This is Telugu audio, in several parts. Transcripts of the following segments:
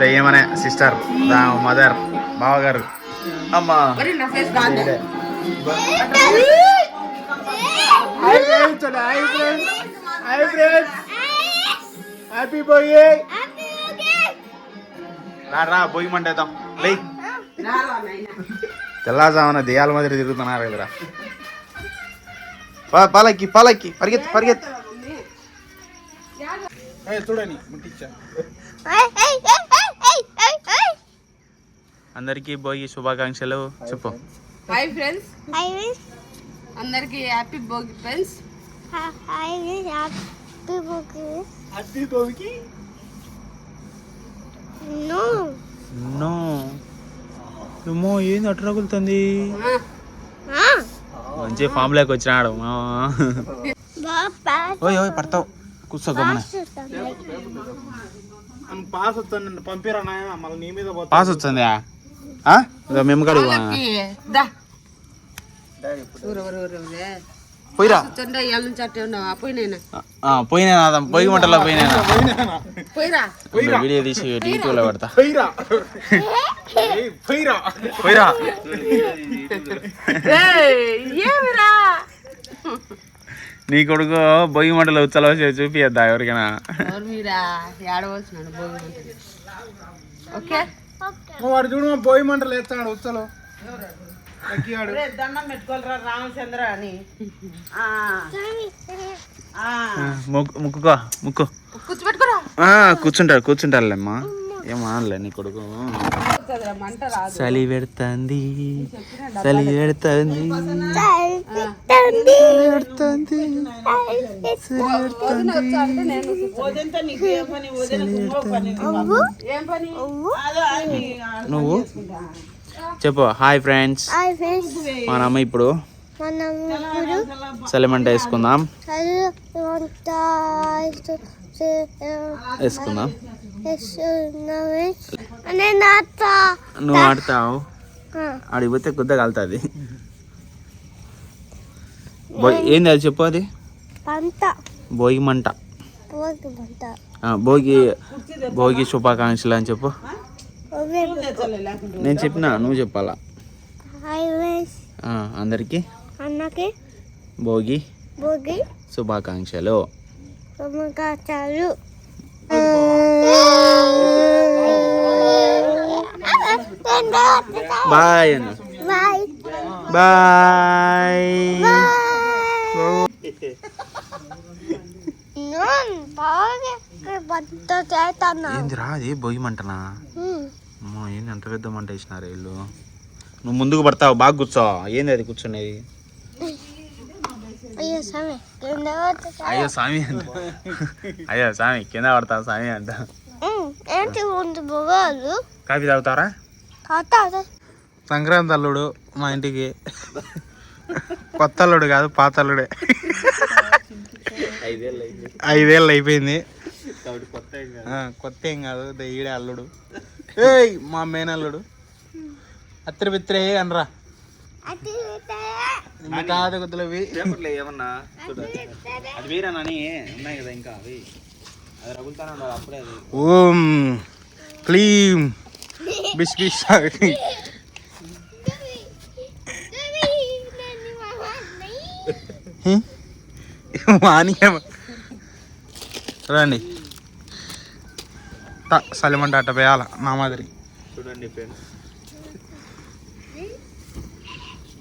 దయ్యమనే సిస్టర్ దా మదర్ బావగారు. అమ్మా. మరి నా ఫేస్ బాగుంది. హ్యాపీ బోయ్ రా రా బోయి మంటేద్దాం లై రారా. తెల్లాజామున దెయ్యాల మాదిరి తిరుగుతున్నారు ఎదురా పాలకి పాలకి పరిగెత్తు పరిగెత్తు. చూడని ముట్టించా అందరికీ భోగి శుభాకాంక్షలు. చెప్పు. హాయ్ ఫ్రెండ్స్ అందరికి happy Bhogi friends happy Bhogi. No. No నువ్వు ఏంది అట్లా రగులుతుంది. మంచి ఫామ్లోకి వచ్చినాడు. ఓయ్ ఓయ్ పడతావు. కూర్చో గమన పాస్ వస్తాను పంపిరా నాయన మళ్ళీ నీ మీద పోతా. పాస్ వచ్చిందా మేము కడుగు. పోయిరా. పోయినా పొయ్యి మంటలో పోయినా పోయిరా. వీడియో తీసి యూట్యూబ్లో పెడతా. పోయిరా. ఏయ్, పోయిరా. పోయిరా. నీ కొడుకు బొయ్యి మంటలో ఉచ్చలో చూపియద్దా ఎవరికైనా? వాడు చూడు మా పోయి మంటలు వేస్తాడు ఉచ్చలో దండం పెట్టుకోలేరా రామచంద్ర అని. ముక్కు ముక్కుకో ముక్కు. కూర్చుంటాడు కూర్చుంటారులేమ్మా ఏమానలే నీ కొడుకు. చలి పెడుతుంది చలి పెడుతుంది పెడుతుంది. అంటే నేను ఏం పని నువ్వు? చెప్పు హాయ్ ఫ్రెండ్స్. wish మనమ్మ ఇప్పుడు మనం ఇప్పుడు చలిమంట వేసుకుందాం. వేసుకుందాం. నేను అత్త నువ్వు ఆడతావు. ఆడిపోతే కొద్దిగా కలుతుంది. ఏంది అది చెప్పు అది? భోగి మంట. భోగి భోగి శుభాకాంక్షలు అని చెప్పు. నేను చెప్పినా నువ్వు చెప్పాలా? అందరికీ అన్నకి భోగి భోగి. శుభాకాంక్షలు. శుభాకాంక్షలు బాయ్ బాయ్ ఏందిరా అది భోగి మంటనా అమ్మో ఏంది ఎంత పెద్ద మంట వేసినారు వీళ్ళు? నువ్వు ముందుకు పడతావు బాగా కూర్చో. ఏంది అది కూర్చునేది? అయ్యో కింద అయ్యో స్వామి అంట. అయ్యో స్వామి కింద పడతావు స్వామి అంట. ఏంటి ముందు కాఫీ తాగుతారా? సంక్రాంతి అల్లుడు మా ఇంటికి. కొత్త అల్లుడు కాదు పాత అల్లుడే. ఐదేళ్ళు అయిపోయింది. కొత్త ఏం కాదు ఈడే అల్లుడు. ఏయ్ మా మేనల్లుడు. అత్తిరి బిత్తిరే అనరా ఏమన్నా? అది వేరే నని ఉన్నాయి కదా ఇంకా అవి. అది రగులుతానే ఉండాలి అప్పుడే అది. ఓం క్లీం బిష్ బిష్ మాని రండి సలిమంట అట్ట వేయాల నా మాదిరి. చూడండి ఫ్రెండ్స్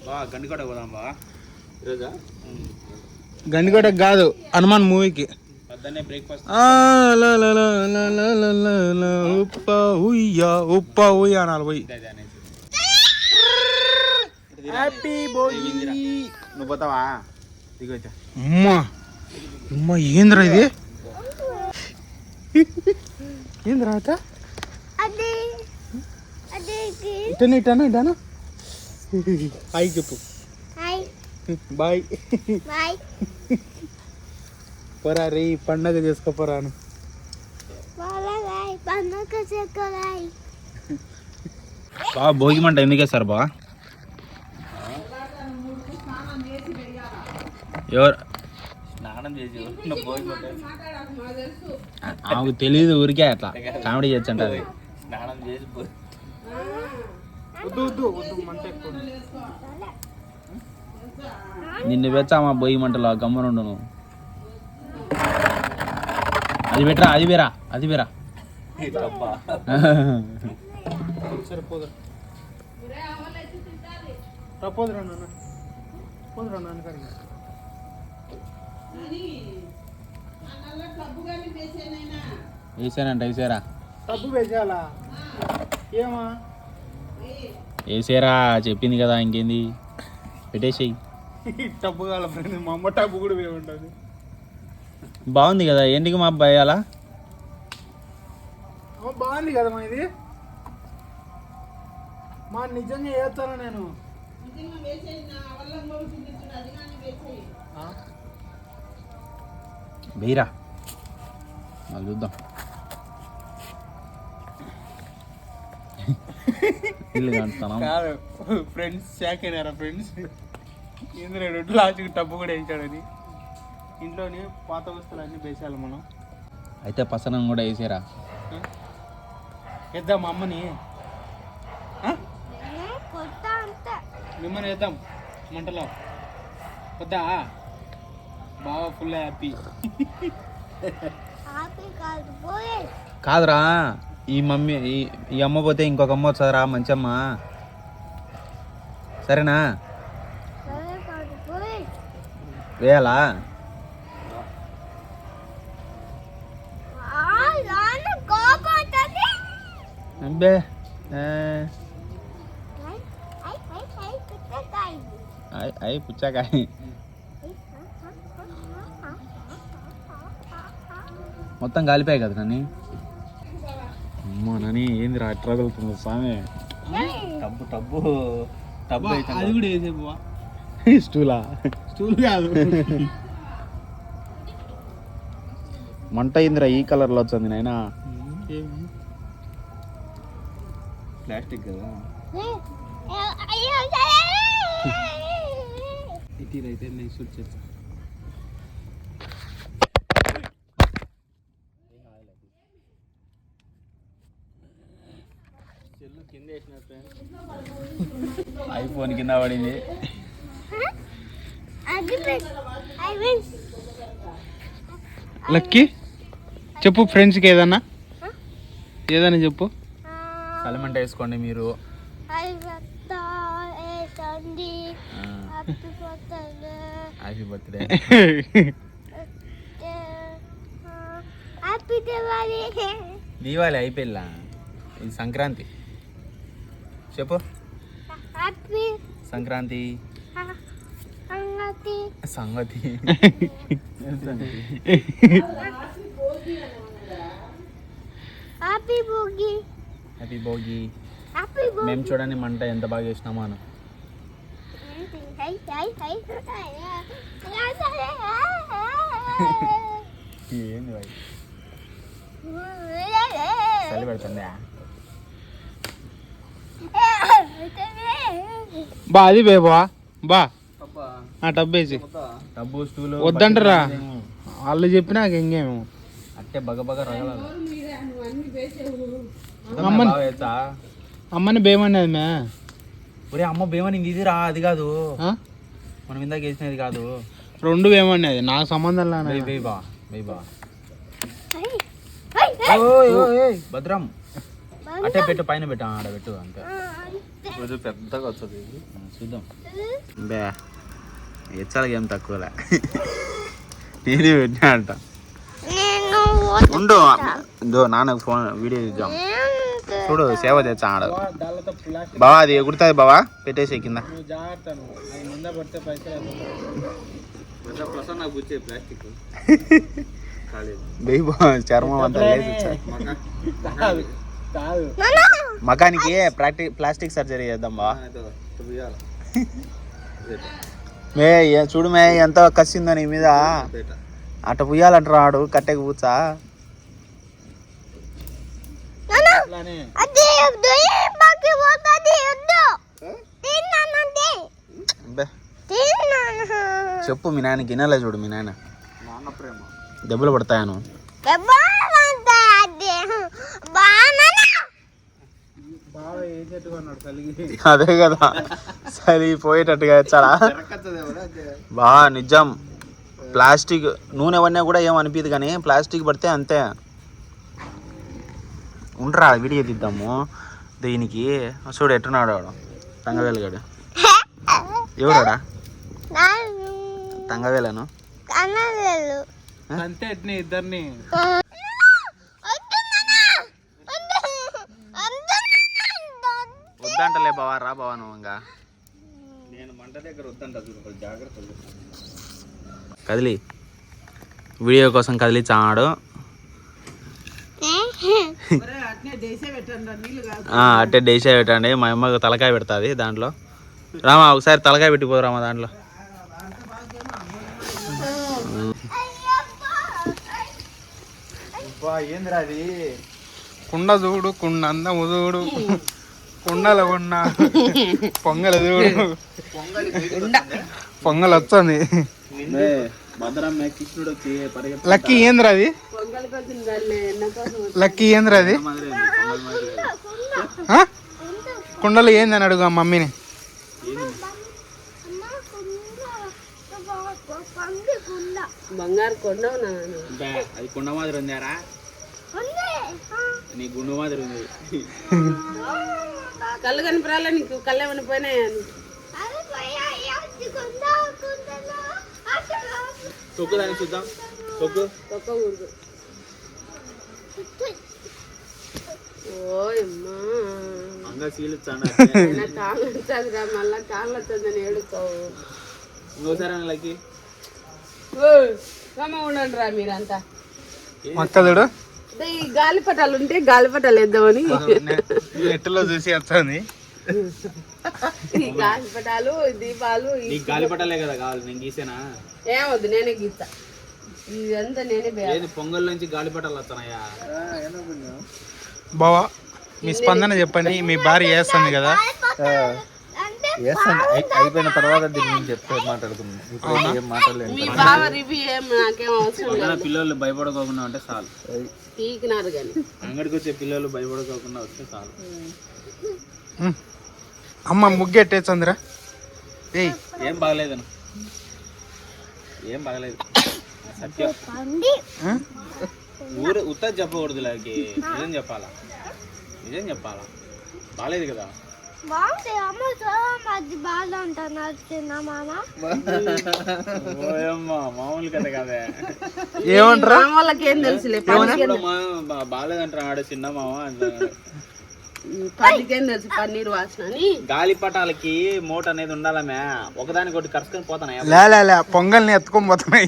బా గండికోట పోదాం బా. ఈరోజా? గండికోటకి కాదు హనుమాన్ మూవీకి. పొద్దున్నే బ్రేక్ఫాస్ట్ ఉప్ప ఉయ్యా ఉప్ప ఉయ్యా అనాలి పోయి. హ్యాపీ బోయ్ నువ్వు పోతావా? దిగొచ్చా అమ్మా అమ్మా ఏంద్రా ఇది? ఏంద్రా ఇటను ఇటను ఇటాను? హాయ్ చెప్పు. హాయ్. బాయ్. బాయ్. పోరా రే పండగ చేసుకోపోరాను. బా భోగి మంట ఎందుకే సార్ బా? ఎవరు? స్నానం చేసి ఆమెకు తెలియదు ఊరికే అట్లా. కామెడీ చేయొచ్చు అంటారు స్నానం చేసి వద్దు వద్దు వద్దు మంట ఎక్కువ నిన్ను పెచ్చామా బొయ్యి మంటలో గమ్మనుండు నువ్వు? అది పెట్టరా అది వేరా అది వేరా తప్ప సరే పోదురా రా, పోదురా నాన్న. పోదురా నాన్న కాడికి. వేసానంట వేసారా? డబ్బు వేసేయాలా? ఏమా? వేసారా చెప్పింది కదా ఇంకేంది? పెట్టేసేయి. కావాలి ఫ్రెండ్ మా అమ్మ డబ్బు కూడా వేయమంటుంది బాగుంది కదా ఏంటికి మా అబ్బాయి అలా? బాగుంది కదా మా ఇది. మా నిజంగా వేస్తాను నేను? ఆ? వెయ్యరా మళ్ళీ చూద్దాం. ఇల్లు కంటున్నాం కాదు ఫ్రెండ్స్ షాక్ అయినారా ఫ్రెండ్స్? ఇందులో రెండు లాస్ట్కి డబ్బు కూడా వేసాడని ఇంట్లోని పాత వస్తువులు అన్నీ వేసేయాలి మనం. అయితే పసనం కూడా వేసారా? వేద్దాం అమ్మని. మిమ్మల్ని వేద్దాం మంటలో. వద్దా? బాగా ఫుల్ హ్యాపీ కాదురా. ఈ మమ్మీ ఈ ఈ అమ్మ పోతే ఇంకొక అమ్మ వచ్చారా మంచమ్మ. సరేనా? వేయాలా? అయి అబ్బే పుచ్చాకాయ. మొత్తం కాలిపోయాయి కదా కానీ అమ్మో నని ఏంది రా ఎట్లా తగులుతుంది స్వామి? టబ్బు టబ్బు టబ్బు అయితే అది కూడా వేసే బావా స్టూలా? స్టూల్ కాదు. మంట అయిందిరా ఈ కలర్లో వచ్చింది నాయనా. ప్లాస్టిక్ కదా. ఇటీర్ అయితే నేను షూట్ చేస్తాను ఐఫోన్ కింద పడింది. లక్కీ చెప్పు ఫ్రెండ్స్కి ఏదన్నా. ఏదన్నా చెప్పు. సలమంట వేసుకోండి మీరు. Happy birthday. Happy Diwali Diwali అయిపోయిలా ఇది సంక్రాంతి. చెప్పు. సంక్రాంతి. సంగతి. హ్యాపీ భోగి. హ్యాపీ భోగి. మేము చూడండి మంట ఎంత బాగా చేసినామో అని. ఏంది చలి పెడుతుందా? బా అది బే. బా. బా ఆ టబ్ వేసి. స్టూలు వద్దంటారా? వాళ్ళు చెప్పినాక ఇంకేమో అట్టే బగ బగ రగలాలి అమ్మని-? అమ్మని బేమన్నది మే. ఒరే అమ్మ భీమని ఇది రా అది కాదు? మనం ఇందాక వేసినది కాదు. రెండు బేమన్నది నాకు సంబంధం లేనా బై బై బా బై బా. హై హై ఓయ్, ఓయ్, ఓయ్, భద్రం. అట్టే పెట్టు పైన పెట్టు ఆడ పెట్టు అంతే. కొంచెం పెద్దగా వస్తుంది చూద్దాం. బే హెచ్చాలకి ఏం తక్కువలే. నేనే పెట్టినా అంట. నేను ఉండు ఇదో నాన్న ఫోన్ వీడియో చూద్దాం. చూడు సేవ చేస్తా ఆడ. బావా అది ఎగురుతుంది బావా పెట్టేసి కింద. ప్లాస్టిక్. చర్మం అంతా మకానికి ప్రాక్టి ప్లాస్టిక్ సర్జరీ చేద్దాం బా. మే చూడు మే ఎంత కసిందో నీ మీద. అట్ట పుయ్యాలంటారు ఆడు కట్టెకి పూచా. చెప్పు మీ నాయనకి వినాలే చూడు మీ నాయన ప్రేమ. దెబ్బలు పడతాయను బాగా బాగా ఏ చెట్టు కొన్నాడు కలిగి అదే కదా. సరే పోయేటట్టుగా చాలా బా నిజం. ప్లాస్టిక్ నూనె అవన్నీ కూడా ఏం అనిపించదు కానీ ప్లాస్టిక్ పడితే అంతే. ఉండరా వీడియో తీద్దాము. దీనికి చూడు ఎట్టున్నాడు వాడు. తంగవేలుగాడు. ఎవరాడా? తంగవేలను? అంతే ఇద్దరిని. వద్దంటలే బావా రా బావా నువ్వు ఇంకా. నేను మంట దగ్గర వద్దంట చూడు జాగ్రత్త కదిలి. వీడియో కోసం కదిలిచ్చాడు ఆ, అట్టే డేసే పెట్టండి. మా అమ్మకు తలకాయ పెడుతుంది దాంట్లో. రామా ఒకసారి తలకాయ పెట్టిపో రామా దాంట్లో. ఏందిరా అది? కుండ చూడు కుండ అందము చూడు. కుండల ఉన్న పొంగల చూడు పొంగల్ వస్తుంది. లక్కీ ఏంద్రా అది? లక్కీ ఏంద్రా అది? కుండలు ఏందని అడుగు ఆ మమ్మీని. బంగారు నాన్న. అది కుండ మాదిరి ఉందారా నీ గుండు మాదిరి ఉంది. కళ్ళు కనిపిరాలా నీకు కళ్ళు ఏమైనా పోయినాయా తొక్కు దాన్ని చూద్దాం. తొక్కు. ఒక్క ఊరు ఓయమ్మా. అంగా కాళ్ళు వచ్చాదిరా మళ్ళా కాళ్ళు వచ్చిందని ఏడుకోవు ఇంకోసారి లక్కి. కమ్మ ఉండండి రా మీరంతా. ఈ గాలిపటాలు ఉంటే గాలిపటాలు వేద్దామని. నెట్లో చూసి వస్తుంది. ఈ గాలిపటాలు ఈ దీపాలు ఈ- గాలిపటాలే కదా కావాలి నేను గీసేనా? ఏమొద్దు నేనే గీస్తా. ఇదంతా నేనే పొంగల్ నుంచి గాలిపటాలు వస్తున్నాయా? బావా మీ స్పందన చెప్పండి మీ భార్య వేస్తుంది కదా? అయిపోయిన తర్వాత దీని గురించి చెప్తే మాట్లాడుకుందాం. ఇప్పుడు ఏం మాట్లాడలేదు మీ బావ రివ్యూ ఏం నాకేం అవసరం లేదు. పొంగల్ పిల్లలు భయపడకోకుండా ఉంటే చాలు. పీకినారు కానీ అంగడికి వచ్చే పిల్లలు భయపడకోకుండా వస్తే చాలు. అమ్మ ముగ్గెట్టేచ్చందిరా ఏయ్. ఏం బాగలేదను ఏం బాగలేదు. సత్యం? ఊరు ఉత్తర చెప్పకూడదు లాకి నిజం చెప్పాలా? నిజం చెప్పాలా? బాగలేదు కదా. బాగుంది అమ్మ చాలా మధ్య బాగా ఉంటున్నారు చిన్న మామ ఓయమ్మ మామూలు కథ కదే ఏమంటారా మా వాళ్ళకి ఏం తెలుసులే పనికి ఇప్పుడు మా బా- బాగాలేదంటారా ఆడ చిన్న మామ అంటున్నాడు. పనికేం తెలుసు? పన్నీర్ వాసన అని. గాలిపటాలకి మూట అనేది ఉండాలమే ఒకదానికి ఒకటి కరుచుకొని పోతాను లే లే లే పొంగల్ని ఎత్తుకొని పోతున్నాయి.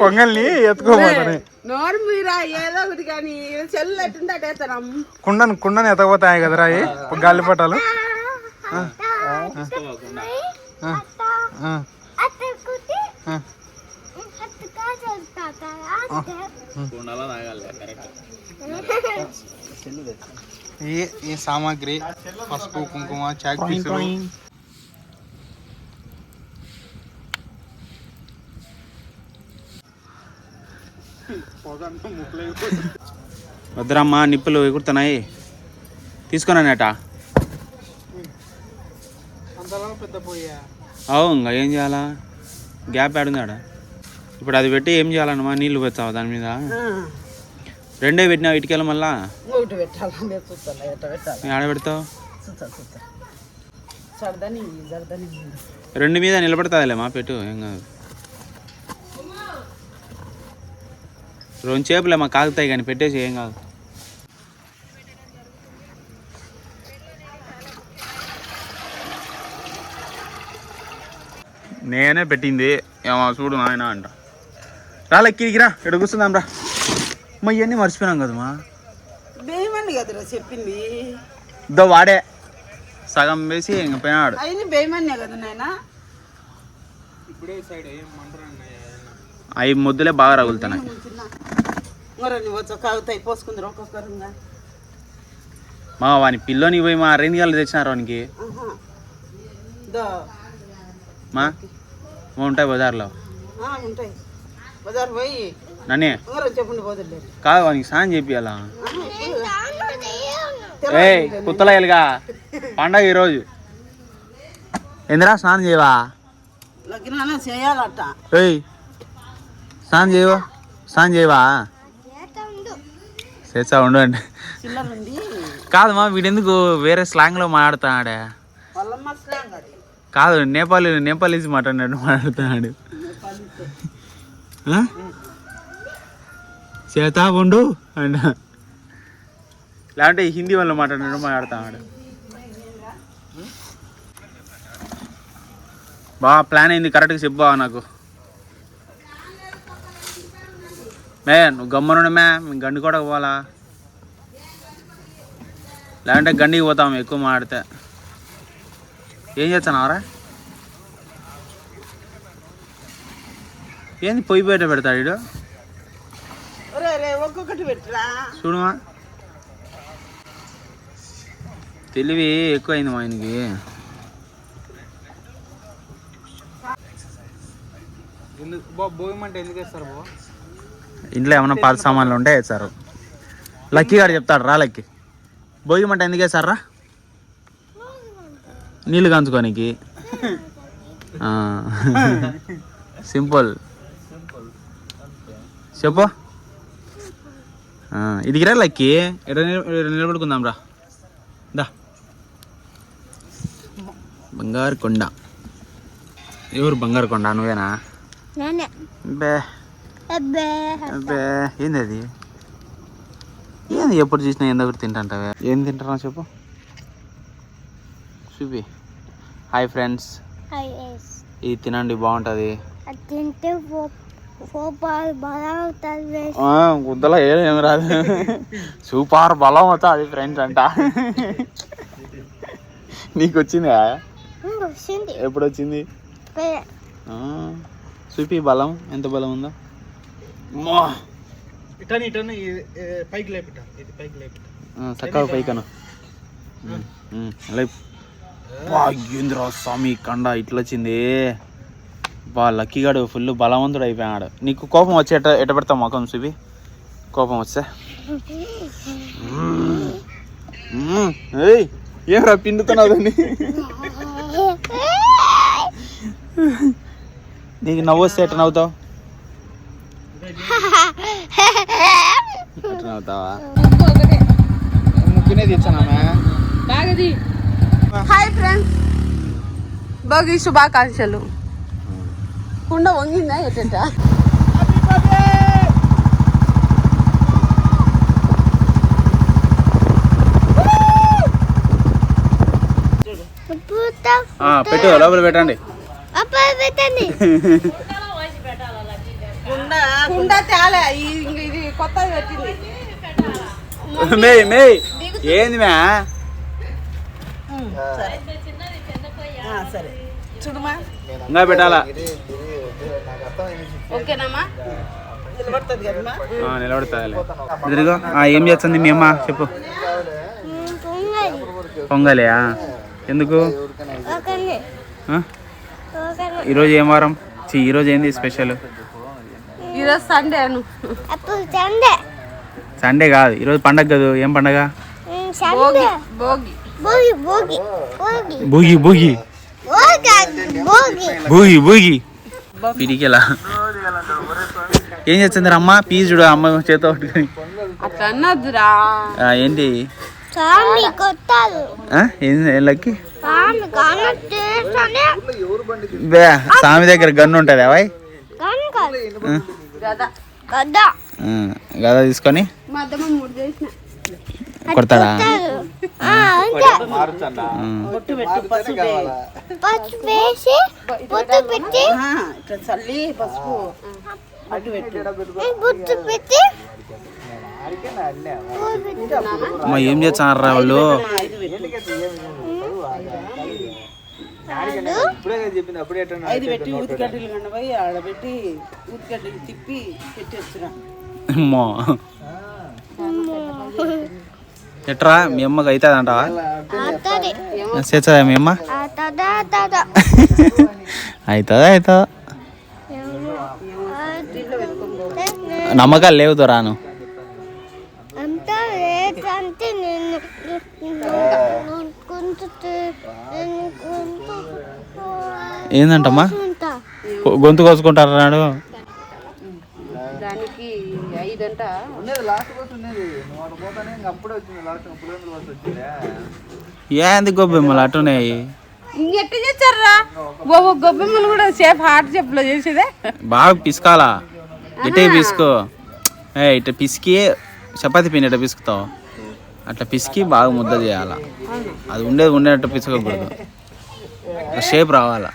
పొంగల్ని ఎత్తుకొని పోతున్నాయి. నోరు మీరా ఏదో ఒకటి కానీ చెల్లు ఎట్టుంటే అటేస్తాం కుండను కుండను ఎత్తకపోతాయి కదరా గాలిపటాలు ఆ, ఆ, అత్తకుటి ఆ. అత్తగా చేస్తారా కుండలో తాగాలి కరెక్ట్ ఈ ఈ సామాగ్రి పసుపు కుంకుమ చాక్ పీసులు. వద్దురమ్మా నిప్పులు ఎగురుతున్నాయి. తీసుకున్నానేట అంతలా పెద్ద పోయా అవు ఇంకా ఏం చేయాలా? గ్యాప్ ఆడుందాడ ఇప్పుడు అది పెట్టి ఏం చేయాలన్నమా నీళ్ళు పెట్టావా దాని మీద? రెండే పెట్టినా ఇటుకెళ్ళ మళ్ళా? ఆడ పెడతావు? రెండు మీద నిలబడతాదిలేమా పెట్టు ఏం కాదు. రెండు చేపులేమా కాగుతాయి కానీ పెట్టేసి ఏం కాదు. నేనే పెట్టింది ఏమో చూడు నాయన అంట. రాలే కిరికి రా ఇక్కడ కూర్చుందాం రా. మా ఇవన్నీ మర్చిపోయినాం కదమ్మా. బేయమని కదరా చెప్పింది. దో వాడే. సగం వేసి ఇంక పోయినాడు. బేయమనే కదా నాయన? ఇప్పుడే సైడ్ ఏం అవి ముద్దులే బాగా రగులుతున్నాయి. మా వాని పిల్లోని పోయి మా రెండు గంటలు తెచ్చినారు వానికి. మా ఉంటాయి బజార్లో. ఆ, ఉంటాయి. బజార్ పోయి నన్నే? ఊరు చెప్పుండి పోతుండే కాదు చేపియాలా దాంట్లో చేయను. ఏ కుత్తలయ్యలుగా పండగ ఈరోజు. ఎందురా స్నానం చేయవా? చేయాలట. ఏయ్ స్నానం చేయవా? స్నానం చేయవా? చేత ఉండు. చేస్తా ఉండు అంటే. చిల్లర ఉంది కాదు మా వీడెందుకు వేరే స్లాంగ్లో మాట్లాడుతున్నాడే? కాదు నేపాలి నేపాలీస్ మాట్లాడినట్టు మాట్లాడుతున్నాడు? చేతా ఉండు అండ్ లేదంటే హిందీ వాళ్ళు మాట్లాడినాడు మాట్లాడతాడు బాగా ప్లాన్ అయింది. కరెక్ట్గా చెప్పు బావా నాకు. మే నువ్వు గమ్మనుండు మే. మేము గండి కూడా పోవాలా? లేదంటే గండికి పోతాం ఎక్కువ మాడితే ఏం చేస్తున్నావురా? ఏంది పొయ్యి బయట పెడతాడు రే ఒక్కొక్కటి పెట్టురా? చూడమా. తెలివి ఎక్కువైంది మా ఆయనకి. భోగిమంటే ఇంట్లో ఏమైనా పాత సామాన్లు ఉంటే వేస్తారు. లక్కీ గారు చెప్తాడు రా లక్కీ. భోగి మంట ఎందుకు వేస్తారా నీళ్ళు కంచుకోనికి. ఆ. సింపుల్. చెప్పు. ఆ, ఇదికి రా లక్కీ ఎక్కడ నిలబడుకుందాం రా. దా. బంగారు కొండ. ఎవరు బంగారు కొండ? నువ్వేనా. బే. అబ్బే. ఏంది అది? ఏంది ఎప్పుడు చూసినా ఏందో ఒకటి తింటాంటావే? ఏం తింటారా చెప్పు. చూపి హాయ్ ఫ్రెండ్స్. ఇది తినండి బాగుంటుంది. తింటే గుద్దలో ఏం రాదు. సూపర్ బలం అవుతుంది ఫ్రెండ్స్ అంట. నీకు వచ్చిందా ఎప్పుడు వచ్చింది చూపి బలం ఎంత బలం ఉందో. అమ్మా. ఇటని ఇటని ఇది- ఏ, పైకి లేపిట. చక్కగా పైకను. ఏంద్రా స్వామి కండ ఇట్లా వచ్చింది బా లక్కీగాడు ఫుల్ బలవంతుడు అయిపోయాడు నీకు కోపం వచ్చి ఎట్ట ఎట్ట పెడతావు మొఖం చూపి? కోపం వస్తే? ఏమరా పిండుతున్నావు నీకు నవ్వు వస్తే ఎట్ట నవ్వుతావు? ఎట్ట నవ్వుతావా? ముక్కునే తెచ్చానా హాయ్ ఫ్రెండ్స్ భోగి శుభాకాంక్షలు. కుండ వంగిందా ఎట్టట? ఆ, పెట్టు లోపల పెట్టండి. కుండ తేలే ఇది పెట్టింది. మే మే ఏంది మే సరే. చూడమా. ఇంకా పెట్టాలా? ఓకేనమ్మా? నిలబడుతుంది ఆ, ఏం చేస్తుంది మీ అమ్మ? చెప్పు. పొంగలి పొంగలియా ఎందుకు? ఈరోజు ఏం వారం? ఛీ, ఈరోజు ఏంది స్పెషల్? ఈరోజు సండే అను. సండే. సండే కాదు ఈరోజు పండగ కాదు? ఏం పండగ? భోగి. భోగి భోగి. భోగి భూగి. పిడికెలా? ఏం చేస్తుంది అమ్మ? పీజు చూడు అమ్మ చేత పట్టుకొని. ఏంటి? స్వామి లక్కి? దగ్గర గన్ను ఉంటుంది అవాయ్ కదా. గదా. తీసుకొని. కొడతాడా? ఆ, అంతే. ఉమ్. బొట్టు పెట్టు పసుపు వేయి. పచ్చి వేసి బుట్టు పెట్టి ఆ, ఇట్లా చల్లి పసుపు అడ్డు పెట్టు. బుట్టు పెట్టి అమ్మ ఏం చేస్తున్నారా వాళ్ళు? ఇది పెట్టు ఐదు పెట్టి కండపోయి తిప్పి పెట్టేస్తున్నా. ఎట్రా? మీ అమ్మకి అవుతుంది. అంటావా చేస్తుందా మీ అమ్మ? అవుతుందా అవుతుందా? నమ్మకాలు లేవుతో రాను. ఏందంటమ్మా? గొంతు కోసుకుంటారు నాడు? ఉన్నది లాస్ట్ బస్ ఉన్నది. నువ్వు అటు పోతానే ఇంక అప్పుడే వచ్చింది లాస్ట్ పులివెందుల బస్ వచ్చిందే. ఏంది గొబ్బెమ్మలు అట్టున్నాయి ఎట్ట చేస్తారా బాబు గొబ్బెమ్మలు కూడా సేఫ్ హార్ట్ చెప్పులో చేసేదే. బాగా పిసుకాలా? ఇటే పిసుకో. ఏ ఇట్లా పిసికి చపాతి పిండి పిసుకుతావు? అట్లా పిసికి బాగా ముద్ద చేయాలా? అది ఉండేది ఉండేటట్టు పిసకకూడదు. షేప్ రావాలా?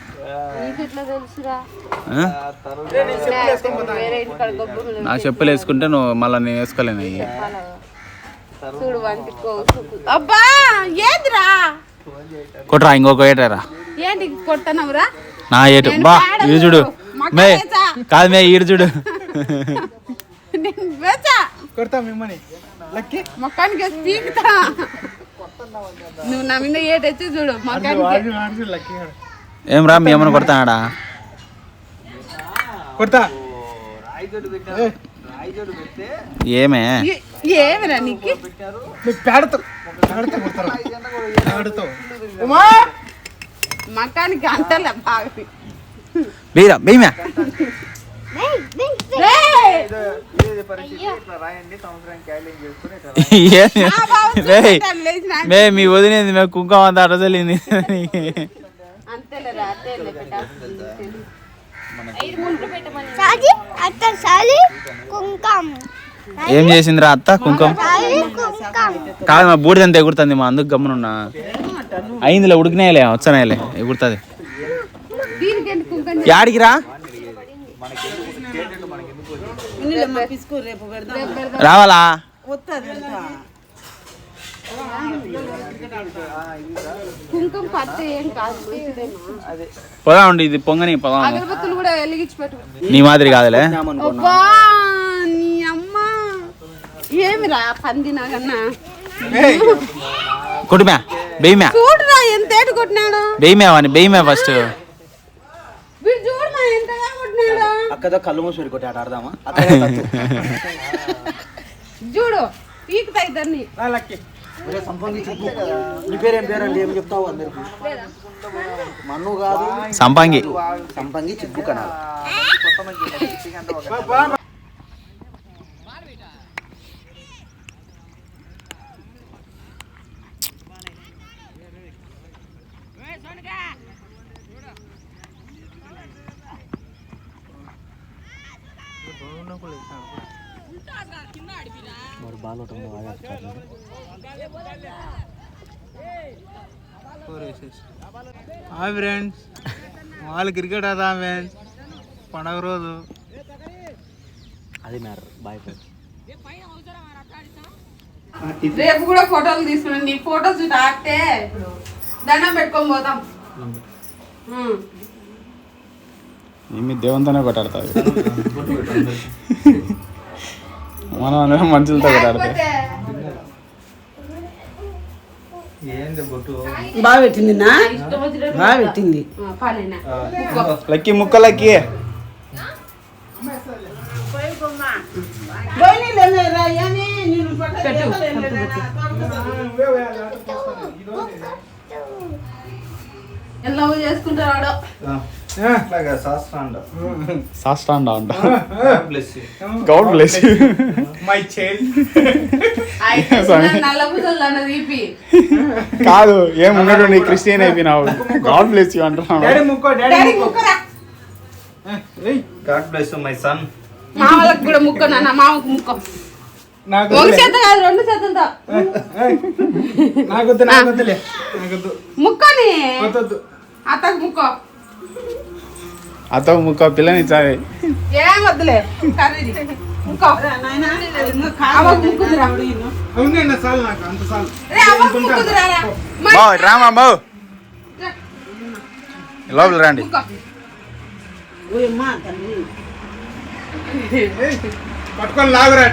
నా చెప్పులు వేసుకుంటే నువ్వు మళ్ళీ నేను వేసుకోలేను అయ్యి. చూడు అబ్బా ఏందిరా? కొట్రా ఇంకొక ఏటారా ఏంటి కొట్టనవురా? నా ఏటు. బా ఈడు చూడు. మే కాదు మే ఈడు చూడు. కొడతా మిమ్మల్ని. లక్కీ. మొక్కానికి వేసి పీకుతా. నువ్వు నా మీద ఏటొచ్చి చూడు మొక్కానికి. లక్కీ. ఏం రా మీ ఏమన్నా కొడతాడా కొడతా. ఏమే? ఏమిరా నీకు? పేడతో పేడతో మకానికి అంటలే బాగా బేరా బేమే. మే మీ వదిలేంది మేము కుంకుమ అంతా అడసలింది అంతేలే పెట్టా. సాలి అత్త సాలి కుంకం. ఏం చేసిందిరా అత్త కుంకుమ కాదు మా బూడిదంత ఎగురుతుంది మా అందుకు గమ్మునున్నా అయిందిలే ఉడికినాయలే వచ్చానాయలే ఎగురుతుంది. దీనికి ఎందుకు కుంకం యాడికి రా? ఉన్నిలేమ్మా, పిసుకు రేపు పెడదాం. రావాలా? కుంకుమ పత్తి ఏం కాదు? పొదా ఉండి ఇది పొంగని పొదా. అగరబత్తులు కూడా వెలిగించి పెట్టు. నీ మాదిరి కాదులే. నీ అమ్మ. ఏమిరా పంది నాగన్నా కొట్టుమే బెయ్యమే చూడురా ఎంత ఏటు కొట్టినాడు. బెయ్యమే వాని బెయ్యమే ఫస్ట్. అక్కదో కళ్ళు మూసి కొట్టి ఆట ఆడదామా చూడు పీకుతా ఇద్దరిని. రా లక్కీ నీ పేరేం పేరండి ఏం చెప్తావు అందరికి మన్ను కాదు సంపంగి సంపంగి చిక్కు కనాలి హాయ్ ఫ్రెండ్స్. వాళ్ళు క్రికెట్ ఆదా ఫ్రెండ్స్. పండగ రోజు. అది మ్యాటర్. బాయ్ ఫ్రెండ్స్ రేపు కూడా ఫోటోలు తీసుకున్నాను నీ ఫోటో ఆడితే ఇప్పుడు దండం పెట్టుకొని పోతాం. ఉం. మీ దేవునితోనే కొట్టాడుతుంది మనం అందరం మనుషులతో బొట్టు? బాగా పెట్టింది బాగా పెట్టింది. లక్కీ ముక్క లక్కీ. పోయినీళ్ళేరా, ఏమి? నేను శాస్త్రాండ. సాస్టాండా అంట. గౌడ్ బ్లెస్ మై చైల్డ్ కాదు ఏమున్నాడు నీ క్రిస్టియన్ అయిపోయినావు? గాడ్ బ్లెస్ యూ అంటున్నావు. డాడీ ముక్కో డాడీ ముక్కరా. గాడ్ బ్లెస్ మై సన్ మా వాళ్ళకి కూడా ముక్క నాన్న మామకు ముక్క. నాకు ఒక చేత కాదు రెండు చేతులతో. ముక్కని. అత్తకు ముక్క. అతో ముక్క పిల్లని ఇచ్చావి ఏం వద్దులే. ఇంకా. బావ్ రామా బావు లోపల రండి. పట్టుకొని లాగురా.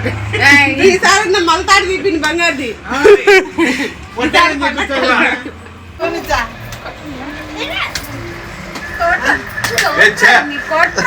ఈసారి మలతాడు తీపింది బంగారుది. కొట్టాలని కొట్ట